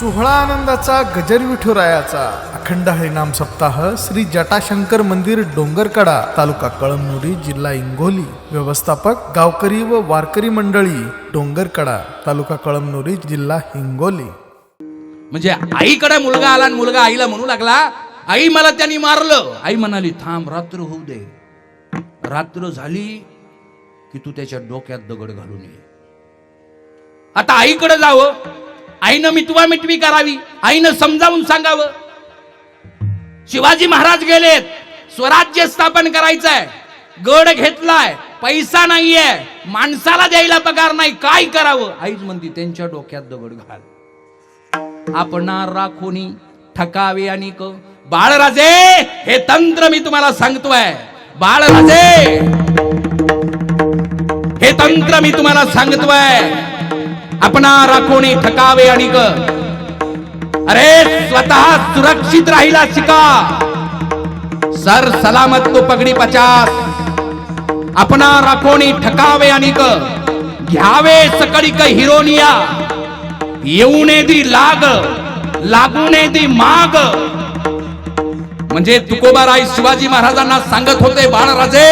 सोहळा आनंदाचा गजर विठुरायाचा. अखंड हरिनाम सप्ताह श्री जटाशंकर मंदिर डोंगरकडा तालुका कळमनुरी जिल्हा इंगोली. व्यवस्थापक गावकरी व वारकरी मंडळी डोंगरकडा तालुका कळमनुरी जिल्हा हिंगोली. म्हणजे आईकडे मुलगा आला आणि मुलगा आईला म्हणू लागला आई मला त्यांनी मारलं. आई म्हणाली थांब रात्र होऊ दे. रात्र झाली की तू त्याच्या डोक्यात दगड घालून ये. आता आईकडे जावं आईनं मितवा मिटवी करावी. आईनं समजावून सांगावं. शिवाजी महाराज गेलेत. स्वराज्य स्थापन करायचंय. गड घेतलाय. पैसा नाहीये. माणसाला द्यायला पगार नाही. काय करावं? आईच म्हणती त्यांच्या डोक्यात दगड घाल. आपण राखोनी ठकावे आणि क बाळराजे हे तंत्र मी तुम्हाला सांगतोय. बाळराजे हे तंत्र मी तुम्हाला सांगतोय. आपणा राखोने ठकावे आणि क अरे स्वतः सुरक्षित राहिला शिका. सर सलामत तो पगडी पचास. आपणा राखोने ठकावे आणि ग. घ्यावे सकळी क हिरोनिया. येऊने दी लाग लागूने दी माग. म्हणजे तुकोबाराय शिवाजी महाराजांना सांगत होते बाळराजे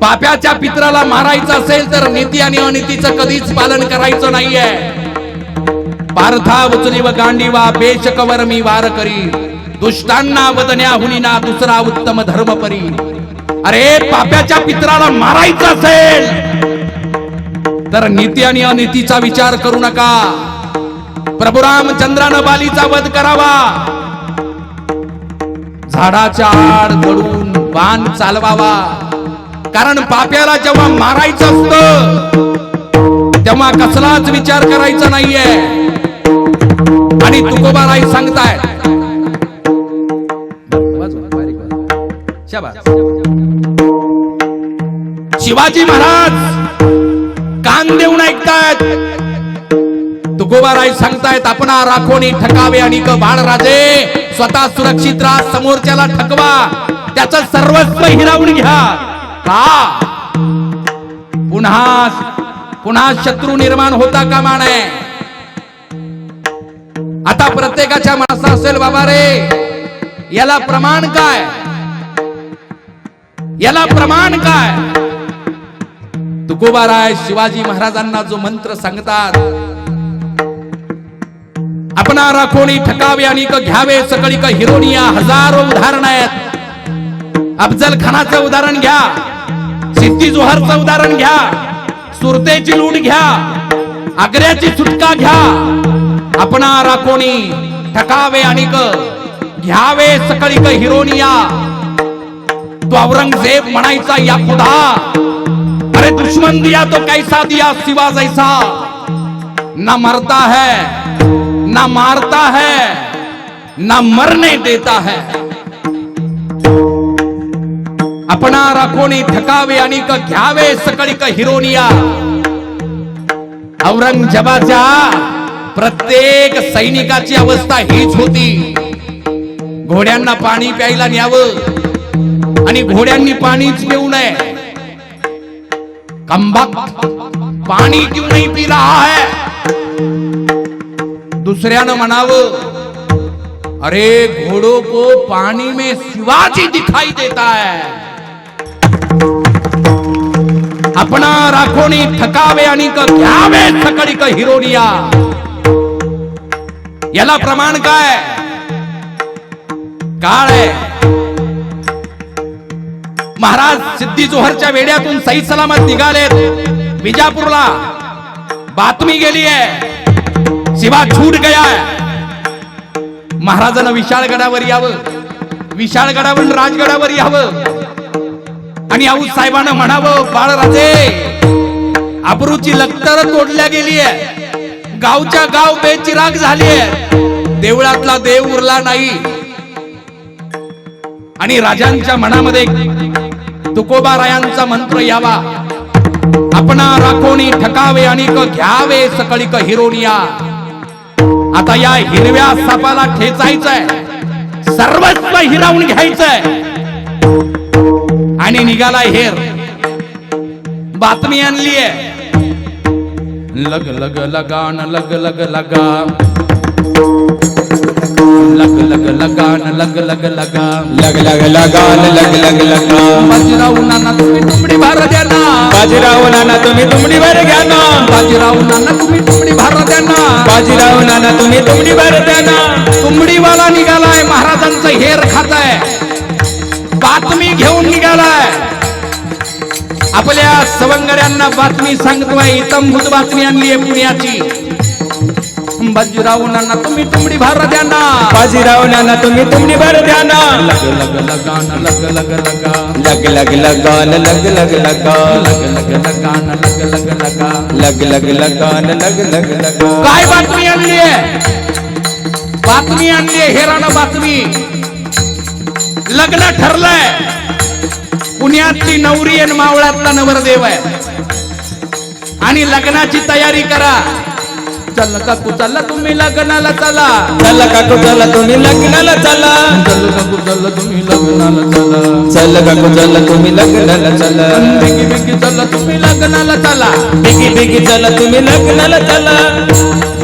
पाप्याच्या पित्राला मारायचं असेल तर नीती आणि अनितीचं कधीच पालन करायचं नाहीये. पार्था उचली व गांडीवा बेशकवर मी वार करी. दुष्टांना वदन्या हुनिना दुसरा उत्तम धर्म परी. अरे पाप्याच्या पित्राला मारायचं असेल तर नीती आणि अनितीचा विचार करू नका. प्रभू रामचंद्रानं बालीचा वध करावा. झाडाच्या आड चढून बाण चालवावा. कारण पाप्याला जेव्हा मारायचं असत तेव्हा कसलाच विचार करायचा नाहीये. आणि तुकोबा राय सांगताय शिवाजी महाराज कान देऊन ऐकतायत. तुकोबाराय सांगतायत आपण राखोनी ठकावे आणि क बाळराजे स्वतः सुरक्षित राहा समोरच्याला ठकवा. त्याचं सर्वस्व हिरावून घ्या. का पुन्हा पुन्हा शत्रू निर्माण होता का नये. आता प्रत्येकाच्या मनात असेल बाबा रे याला प्रमाण काय? याला प्रमाण काय? तुकोबाराय शिवाजी महाराजांना जो मंत्र सांगतात आपणा राखोणी ठकावे आणि घ्यावे सकळी का हिरोनिया हजारो उदाहरण आहेत. अफजल खानाचं उदाहरण घ्या. सिद्धी जोहरचं उदाहरण घ्या. सुरतेची लूट घ्या. आग्र्याची सुटका घ्या. आपणा राखोणी ठकावे आणि घ्यावे सकळी हिरोनिया तो औरंगजेब म्हणायचा या खुदा. अरे दुश्मन दिया तो कैसा दिया सिवा जैसा. ना मरता है ना मारता है ना मरने देता है. आपणा राखोनी ठकावे आणि क घ्यावे सकळी क हिरोनिया. औरंगजेबाच्या प्रत्येक सैनिकाची अवस्था हीच होती. घोड्यांना पाणी प्यायला न्यावं आणि घोड्यांनी पाणीच पिऊ नये. कंबक पाणी क्यों नाही पी रहा है? दूसऱ्यानं म्हणावं अरे घोड़ों को पानी में शिवाजी दिखाई देता है. अपना राखोनी ठकावे आणि घ्यावे सकळी क हिरोनिया. याला प्रमाण काय? काळ आहे. महाराज सिद्धी जोहरच्या वेड्यातून सईद सलामत निघालेत. विजापूरला बातमी गेली आहे. शिवा छूट गया महाराजांना विशाळगडावर यावं. विशाळगडावरून राजगडावर यावं. आणि आऊ साहेबांना म्हणावं बाळराजे अब्रूची लक्तर तोडल्या गेली आहे गावच्या गाव बेचिराग झाली आहे देवळातला देव उरला नाही. आणि राजांच्या मनामध्ये तुकोबा रायांचा मंत्र यावा आपणा राखोणी ठकावे आणि क घ्यावे सकळी क हिरोनिया. आता या हिरव्या सापाला ठेचायचंय. सर्वस्व हिरावून घ्यायचंय. आणि निघाला हेर. बातमी आणली आहे. लग लग लगान लग लग लगा. लग लग लगान लग लग लगा. लग लग लगान लग लग लगा. बाजीराव नाना तुम्ही तुमडी भार द्या ना. बाजीराव नाना तुम्ही तुमडी भर घ्या ना. बाजीराव नाना तुम्ही तुमडी भार द्या ना. बाजीराव नाना तुम्ही तुमडी भर द्या ना. तुंबडीवाला निघालाय महाराजांचं हेर खाताय. बातमी घेऊन निघालाय. आपल्या सवंगड्यांना बातमी सांगतोय इतंभूत बातमी आणली आहे पुण्याची. बाजीराव नाना तुम्ही तुंबडी भार द्या ना. बाजीराव नाना तुम्ही तुमडी भर द्या ना. लग लग लगान लग लग लगा. लग लग लगान लग लग लगा. लग लग लगान लग लग लगा. लग लग लगान लग लग लगा. काय बातमी आणली आहे? बातमी आणली आहे हेरानं बातमी. लग्न ठरलंय. पुण्यातली नवरी आणि मावळ्यातला नवरदेव आहे. आणि लग्नाची तयारी करा. चल काकू चला तुम्ही लग्नाला चला. चला काकू चला तुम्ही लग्नाला चला. चल काकू चला तुम्ही लग्नाला चला. चल काकू चला तुम्ही लग्नाला चला. बिगी बिगी चला तुम्ही लग्नाला चला. बिगी बिगी चला तुम्ही लग्नाला चला.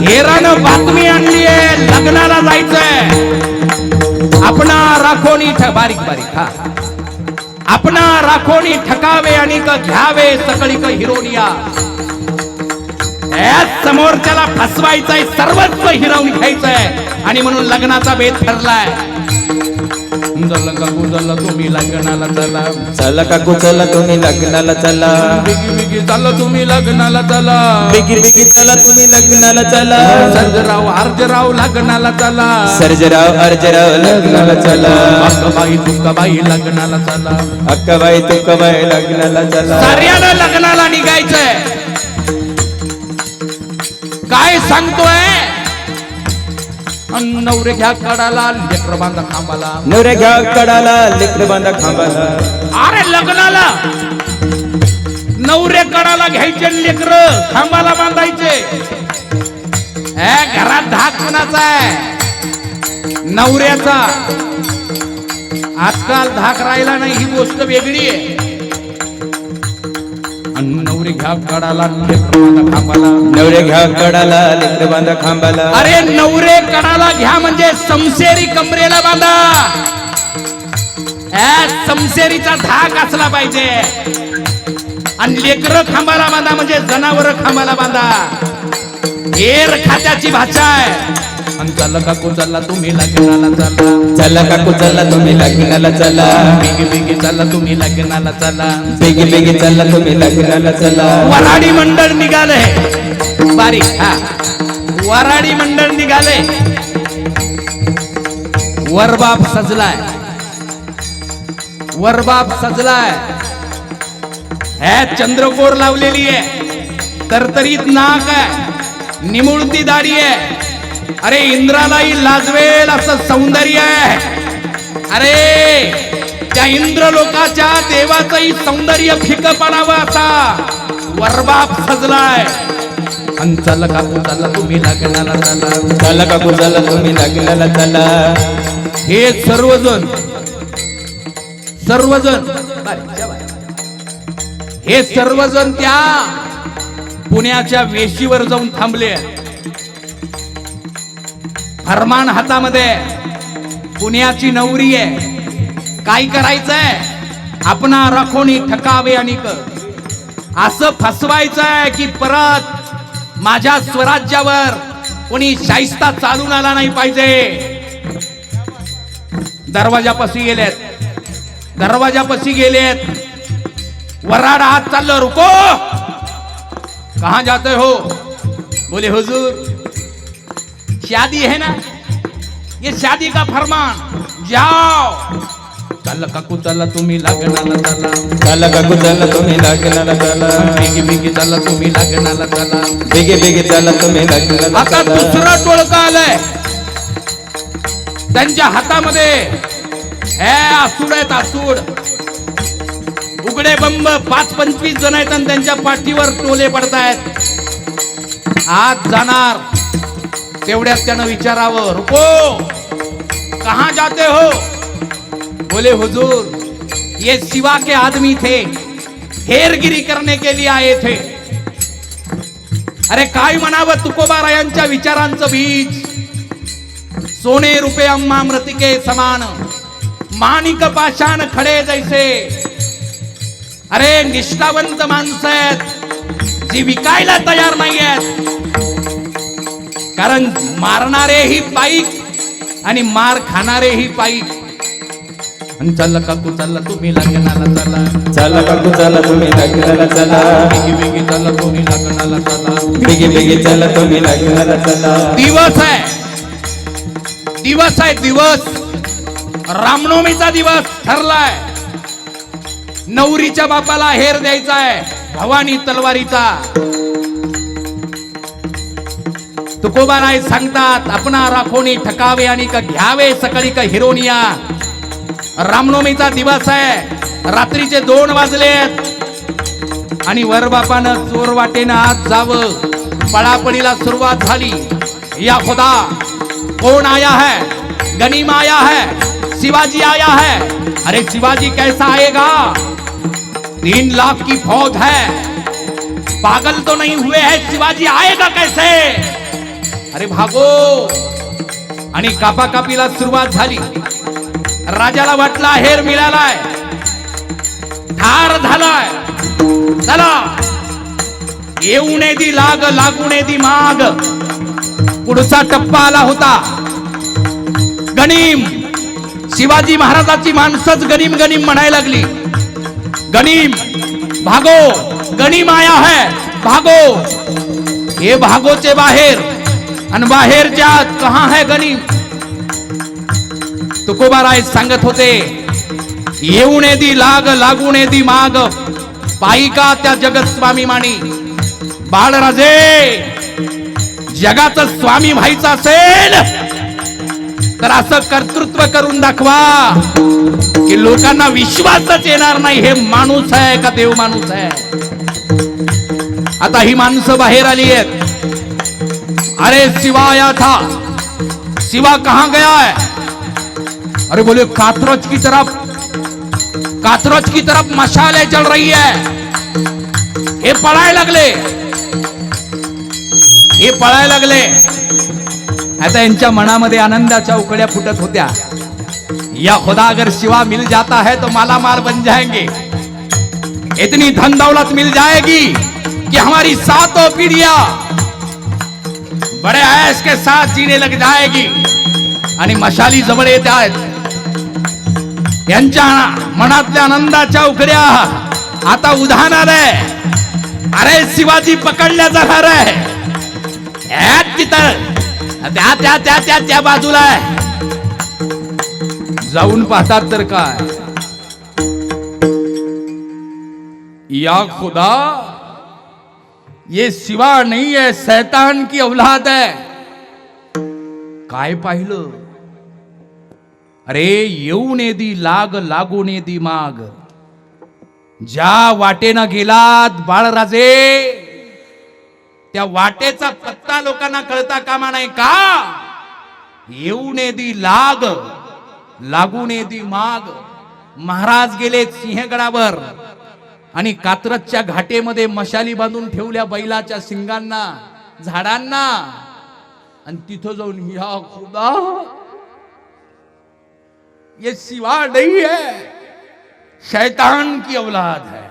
हेरानं बातमी आणली आहे लग्नाला जायचंय. आपणा राखोनी ठ बारीक बारीक हा. आपणा राखोनी ठकावे आणि क घ्यावे सकळी क हिरोनिया. या समोरच्याला फसवायचंय सर्वत्र हिरावून घ्यायचंय. आणि म्हणून लग्नाचा बेत ठरलाय. जल्ला काकू जल्ला तुम्ही लग्नाला चला. चला काकू चला तुम्ही लग्नाला चला. बिगी बिगी चला तुम्ही लग्नाला चला. बिगी बिगी चला तुम्ही लग्नाला चला. सर्जराव अर्जराव लग्नाला चला. सर्जराव अर्जराव लग्नाला चला. अक्काबाई तुक्काबाई लग्नाला चला. अक्काबाई तुक्काबाई लग्नाला चला. साऱ्याला लग्नाला निघायचंय. काय सांगतोय? नवरे घ्या कडाला लेकर बांधा खांबाला. नवरे घ्या कडाला लेकर बांधा खांबाला. अरे लग्नाला! नवरे कडाला घ्यायचे लेकर खांबाला बांधायचे. घरात धाक कुणाचा आहे? नवऱ्याचा. आजकाल धाक राहिला नाही ही गोष्ट वेगळी आहे. नवरे घ्या कडाला लेकर बांधा खांबाला. नवरे घ्या कडाला लेकर बांधा खांबाला. अरे नवरे कडाला घ्या म्हणजे समशेरी कमरेला बांधा. समशेरीचा धाक असला पाहिजे. आणि लेकर खांबाला बांधा म्हणजे जनावर खांबाला बांधा. हेर खात्याची भाषा आहे. आणि चला काकू चला तुम्ही लग्नाला चला. चला काकू चला तुम्ही लग्नाला चला. बिगी बिगी चला तुम्ही लग्नाला चला. बिगी बिगी चला तुम्ही लग्नाला चला. वराडी मंडळ निघाले बारीक हा. वराडी मंडळ निघाले वरबाप सजलाय. वरबाप सजलाय. हे चंद्रकोर लावलेली आहे. तरतरीत नाक आहे. निमुळती दाढी आहे. अरे इंद्रालाही लाजवेल असं सौंदर्य आहे. अरे त्या इंद्र लोकाच्या देवाचंही सौंदर्य फिक पडावं असा वरबाप सजलाय. अन चला काकू चला तुम्ही लग्नाला चला. काकू चला तुम्ही लग्नाला चला. हे सर्वजण सर्वजण हे सर्वजण त्या पुण्याच्या वेशीवर जाऊन थांबले फरमान हातामध्ये. पुण्याची नवरी आहे. काय करायचंय? आपणा राखोनी ठकावे आणि क. असं फसवायचंय की परत माझ्या स्वराज्यावर कोणी शाहिस्ता चालून आला नाही पाहिजे. दरवाजापाशी गेलेत. दरवाजापाशी गेलेत. वराड हात चाललं रुको. कहा जाते हो? बोले हुजूर शादी है ना? ये शादी का फरमान जाओ। चल काकू चला तुम्ही लग्नाला चला। चला काकू चला तुम्ही लग्नाला चला। बिगी बिगी चला तुम्ही लग्नाला चला। बिगी बिगी चला तुम्ही लग्नाला आता दुसरं टोळकं आलंय। त्यांच्या हातामध्ये हे आसूड आहेत आसूड. उघडे बंब पाच पंचवीस जण आहेत आणि त्यांच्या पाठीवर टोले पडतायत. आत जाणार. तेवढ्यात त्यानं विचारावं रुको कहा जाते हो? बोले हुजूर ये शिवा के आदमी थे हेरगिरी करने के लिए आए थे. अरे काय म्हणावं तुकोबारायांच्या विचारांचं बीज? सोने रुपे अम्मा मृतिके समान माणिक पाषाण खडे जैसे. अरे निष्ठावंत माणसं आहेत जी विकायला तयार नाही आहेत. कारण मारणारेही पाईक आणि मार खाणारेही पाईक. आणि चल काकू चल तुम्ही लग्नाला चला. चला काकू चला तुम्ही लग्नाला चला. बेगी बेगी चला तुम्ही लग्नाला चला. बेगी बेगी चला तुम्ही लग्नाला चला. दिवस आहे. दिवस आहे दिवस. रामनवमीचा दिवस ठरलाय. नवरीच्या बापाला हेर द्यायचा आहे. भवानी तलवारीचा. तुकोबाराय सांगतात आपणा राखोनी ठकावे आणि का घ्यावे सकाळी का हिरोनिया. रामनवमीचा दिवस आहे. रात्रीचे दोन वाजलेत. आणि वरबापानं चोर वाटेनं आत जावं. पळापळीला सुरुवात झाली. या खुदा कोण आया है? गनीम आया है? शिवाजी आया है? अरे शिवाजी कैसा आएगा? तीन लाख की फौज है। पागल तो नहीं हुए है शिवाजी आएगा कैसे? अरे भागो! आणि कापाकापीला सुरुवात झाली. राजाला वाटला हेर मिळालाय. ठार झालाय. चला. येऊ नये दी लाग लागू नये दी माग. पुढचा टप्पा आला होता. गणिम. शिवाजी महाराजाची माणसंच गणिम गणिम म्हणायला लागली. गणिम. भागो. गणिम आया है. भागो. हे भागोचे बाहेर. आणि बाहेरच्या आत कहा है गणिम तुकोबाराय सांगत होते येऊ दी लाग लागू दी माग पायिका त्या जगत स्वामी माणी बाळराजे जगाचं स्वामी व्हायचं असेल तर असं कर्तृत्व करून दाखवा की लोकांना विश्वासच येणार नाही हे माणूस आहे का देव माणूस आहे? आता ही माणसं बाहेर आली आहेत. अरे शिवा आया था। शिवा कहां गया है? अरे बोले कातरोच की तरफ कातरोच की तरफ मशाले चल रही है। हे पळायला लागले। हे पळायला लागले। आता यांच्या मनामध्ये आनंदाच्या उकड्या फुटत होत्या। या खुदा अगर शिवा मिल जाता है तो माला माल बन जाएंगे। इतनी धन दौलत मिल जाएगी कि हमारी सातों पीढ़ियां बड़े आयस के साथ जीने लग जाएगी। आणि मशाली जवळ येत आहेत। यांच्या मनातल्या आनंदाच्या उकड्या आता उधाणार आहे। अरे शिवाजी पकडल्या जाणार आहे। तिथं त्या त्या त्या त्या त्या बाजूला आहे। जाऊन पाहतात तर काय? या खुदा ये शिवा नहीं है शैतान की औलाद है। काय पाहिलं? अरे येऊ ने दी लाग लागू ने दी माग। ज्या वाटेनं गेलात बाळराजे त्या वाटेचा पत्ता लोकांना कळता कामा नाही का? येऊ ने दी लाग लागू ने दी माग। महाराज गेले सिंहगडावर। आणि कात्रजच्या घाटेमध्ये मशाली बांधून ठेवल्या बैलाच्या शिंगांना झाडांना. आणि तिथं जाऊन या खुदा ये सिवा नहीं है शैतान की औलाद है.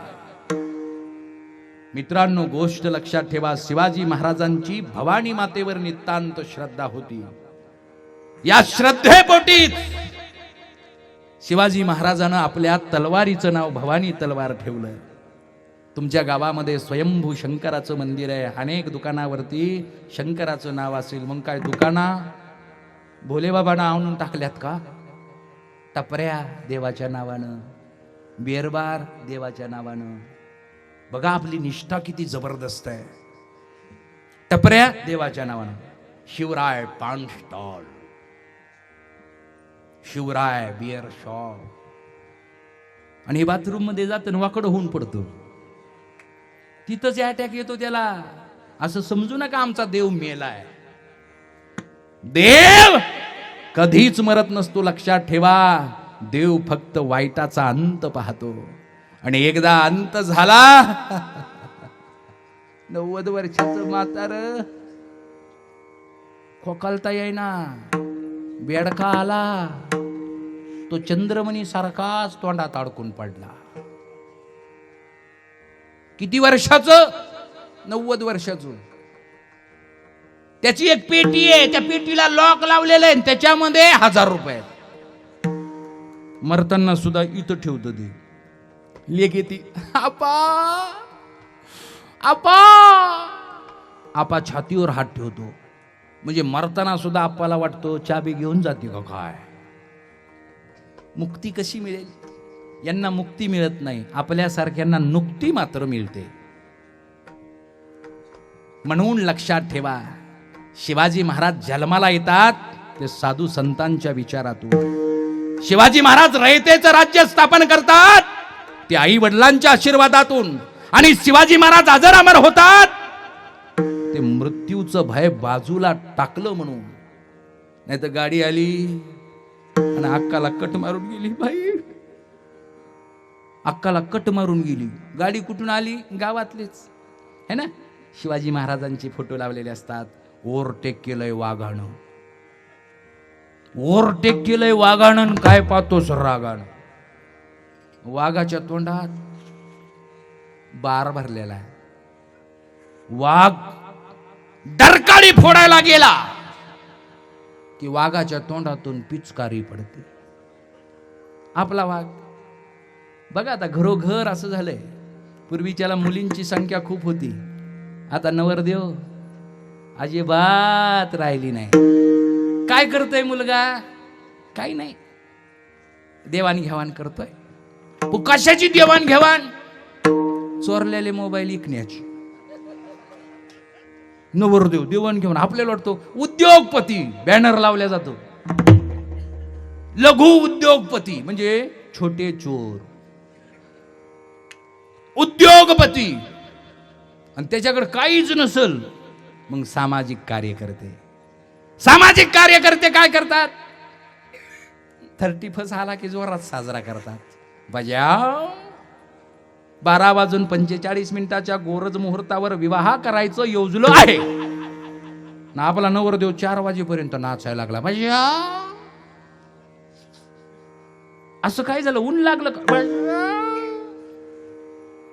मित्रांनो गोष्ट लक्षात ठेवा शिवाजी महाराजांची भवानी मातेवर नितांत श्रद्धा होती. या श्रद्धेपोटीच शिवाजी महाराजानं आपल्या तलवारीचं नाव भवानी तलवार ठेवलं. तुमच्या गावामध्ये स्वयंभू शंकराचं मंदिर आहे. अनेक दुकानावरती शंकराचं नाव असेल. मग काय दुकाना? भोलेबाबांना आणून टाकल्यात का? टपऱ्या देवाच्या नावानं बेरबार देवाच्या नावानं. बघा आपली निष्ठा किती जबरदस्त आहे. टपऱ्या देवाच्या नावानं. शिवराय पान स्टॉल शिवराय बिअर शॉप आणि हे बाथरूममध्ये जातं वाकडं होऊन पडतो. तिथंच अटॅक येतो त्याला. असं समजू नका आमचा देव मेलाय. देव! कधीच मरत नसतो लक्षात ठेवा. देव फक्त वाईटाचा अंत पाहतो. आणि एकदा अंत झाला. नव्वद वर्षाचं म्हातार. खोकालता येईना. बेडका आला. तो चंद्रमणी सारखाच तोंडात अडकून पडला. किती वर्षाचं? नव्वद वर्षाचं. त्याची एक पेटी आहे त्या पेटीला लॉक लावलेलं आहे आणि त्याच्यामध्ये हजार रुपये आहेत. मरताना सुद्धा इथं ठेवतो ते. लेख येते आपा आपा आपा छातीवर हात ठेवतो. म्हणजे मरताना सुद्धा आपाला वाटतो चाबी घेऊन जाते का काय? मुक्ती कशी मिळेल? यांना मुक्ती मिळत नाही. आपल्यासारख्यांना नुकती मात्र मिळते. म्हणून लक्षात ठेवा शिवाजी महाराज जन्माला येतात ते साधू संतांच्या विचारातून. शिवाजी महाराज रयतेचं राज्य स्थापन करतात ते आई वडिलांच्या आशीर्वादातून. आणि शिवाजी महाराज अजरामर होतात ते मृत्यूचं भय बाजूला टाकलं म्हणून. नाही तर गाडी आली आणि अक्काला कट मारून गेली बाई अक्काला कट मारून गेली. गाडी कुठून आली? गावातलीच. है ना? शिवाजी महाराजांचे फोटो लावलेले असतात. ओव्हरटेक केलंय वाघाणं ओव्हरटेक केलंय वाघाणन काय पाहतोस रागाण वाघाच्या तोंडात बार भरलेला आहे. वाघ डरकाळी फोडायला गेला. की वाघाच्या तोंडातून पिचकारी पडते. आपला वाघ बघा आता घरोघर असं झालंय. पूर्वीच्याला मुलींची संख्या खूप होती. आता नवरदेव अजिबात राहिली नाही. काय करतोय मुलगा? काही नाही. देवाणघेवाण करतोय. कशाची देवाणघेवाण चोरलेले मोबाईल विकण्याची नवरदेव देवाणघेवाण आपल्याला वाटतो उद्योगपती बॅनर लावल्या जातो. लघु उद्योगपती म्हणजे छोटे चोर. उद्योगपती. आणि त्याच्याकडे काहीच नसल मग सामाजिक कार्यकर्ते. सामाजिक कार्यकर्ते काय करतात? थर्टी फर्स्ट आला की जोरात साजरा करतात. बजा. बारा वाजून पंचेचाळीस मिनिटाच्या गोरज मुहूर्तावर विवाह करायचं योजलं आहे. ना आपला नवरदेव चार वाजेपर्यंत नाचायला लागला. बजा. असं काय झालं? ऊन लागलं का?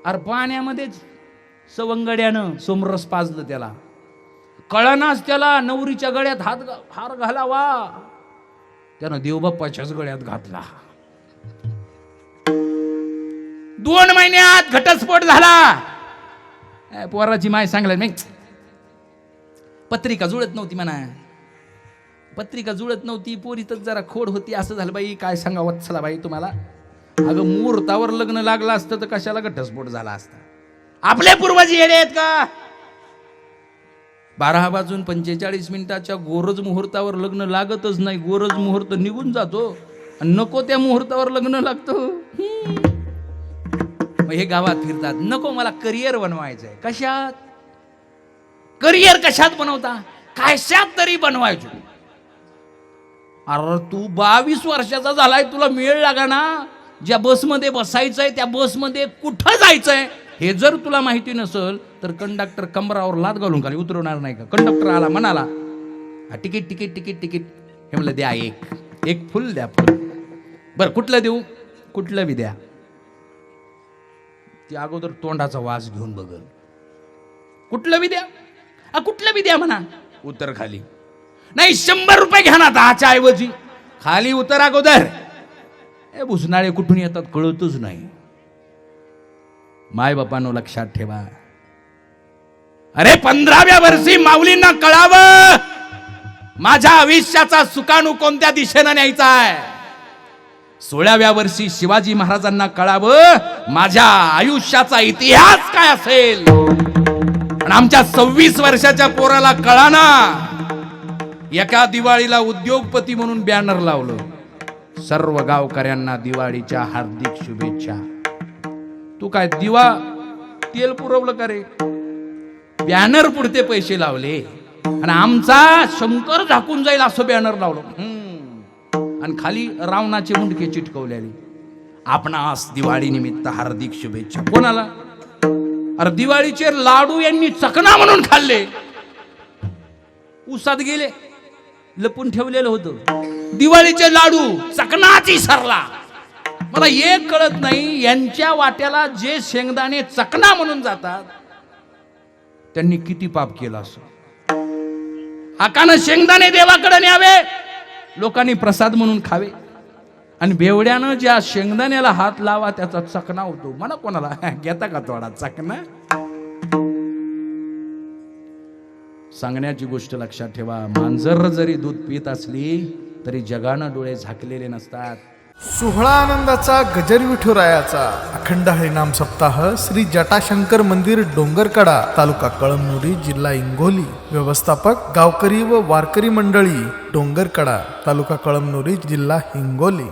अरे पाण्यामध्येच सवंगड्यानं सोमरस पाजलं त्याला. कळनाच त्याला नवरीच्या गळ्यात हात हार घालावा. त्यानं देवबाप्पाच्याच गळ्यात घातला. दोन महिन्यात घटस्फोट झाला. पोराची माय सांगला मी पत्रिका जुळत नव्हती म्हणा. पत्रिका जुळत नव्हती पोरीतच जरा खोड होती. असं झालं बाई काय सांगा वत्सला बाई तुम्हाला अगं मुहूर्तावर लग्न लागलं असतं तर कशाला घटस्फोट झाला असता? आपले पूर्वज येडे आहेत का? बारा वाजून पंचेचाळीस मिनिटाच्या गोरज मुहूर्तावर लग्न लागतच नाही. गोरज मुहूर्त निघून जातो आणि नको त्या मुहूर्तावर लग्न लागतं. मग हे गावात फिरतात. नको मला करिअर बनवायचंय कशात? करिअर कशात बनवता? कशात तरी बनवायचो. अरे तू बावीस वर्षाचा झालाय तुला मेळ लागा ना? ज्या बसमध्ये बसायचं आहे त्या बसमध्ये कुठं जायचं आहे हे जर तुला माहिती नसेल तर कंडक्टर कमरावर लाद घालून खाली उतरवणार नाही का? कंडक्टर आला म्हणाला "हा, तिकीट तिकीट तिकीट तिकीट. हे म्हणलं द्या एक एक फुल द्या फुल. बरं कुठलं देऊ? कुठलं बी द्या. ती अगोदर तोंडाचा वास घेऊन बघल. कुठलं बी द्या? आ, कुठलं बी द्या म्हणा. उतर खाली. नाही शंभर रुपये घ्या ना दहाच्या ऐवजी. खाली उतर अगोदर. ए भुसनाळे कुठून येतात कळतच नाही. मायबापानो लक्षात ठेवा. अरे पंधराव्या वर्षी माऊलींना कळावं. माझ्या आयुष्याचा सुकाणू कोणत्या दिशेनं न्यायचा आहे? सोळाव्या वर्षी शिवाजी महाराजांना कळावं माझ्या आयुष्याचा इतिहास काय असेल? आणि आमच्या सव्वीस वर्षाच्या पोराला कळाना. एका दिवाळीला उद्योगपती म्हणून बॅनर लावलं. सर्व गावकऱ्यांना दिवाळीच्या हार्दिक शुभेच्छा. तू काय दिवा तेल पुरवलं का रे? बॅनर पुरते पैसे लावले. आणि आमचा शंकर झाकून जाईल असं बॅनर लावलं. आणि खाली रावणाचे मुंडके चिटकवलेले. आपणास दिवाळी निमित्त हार्दिक शुभेच्छा. कोणाला? अरे दिवाळीचे लाडू यांनी चकना म्हणून खाल्ले. उसात गेले. लपून ठेवलेलं होतं. दिवाळीचे लाडू. चकनाची सरला. मला एक कळत नाही यांच्या वाट्याला जे शेंगदाणे चकना म्हणून जातात त्यांनी किती पाप केलं असं. हाकानं शेंगदाणे देवाकडे न्यावे लोकांनी प्रसाद म्हणून खावे. आणि बेवड्यानं ज्या शेंगदाण्याला हात लावा त्याचा चकना होतो. म्हणा कोणाला? घेता का थोडा चकना? सांगण्याची गोष्ट लक्षात ठेवा. मांजर जरी दूध पित असली तरी जगानं डोळे झाकलेले नसतात. सोहळा आनंदाचा गजर विठुरायाचा अखंड हरिनाम सप्ताह श्री जटाशंकर मंदिर डोंगरकडा तालुका कळमनुरी जिल्हा इंगोली व्यवस्थापक गावकरी व वारकरी मंडळी डोंगरकडा तालुका कळमनुरी जिल्हा हिंगोली.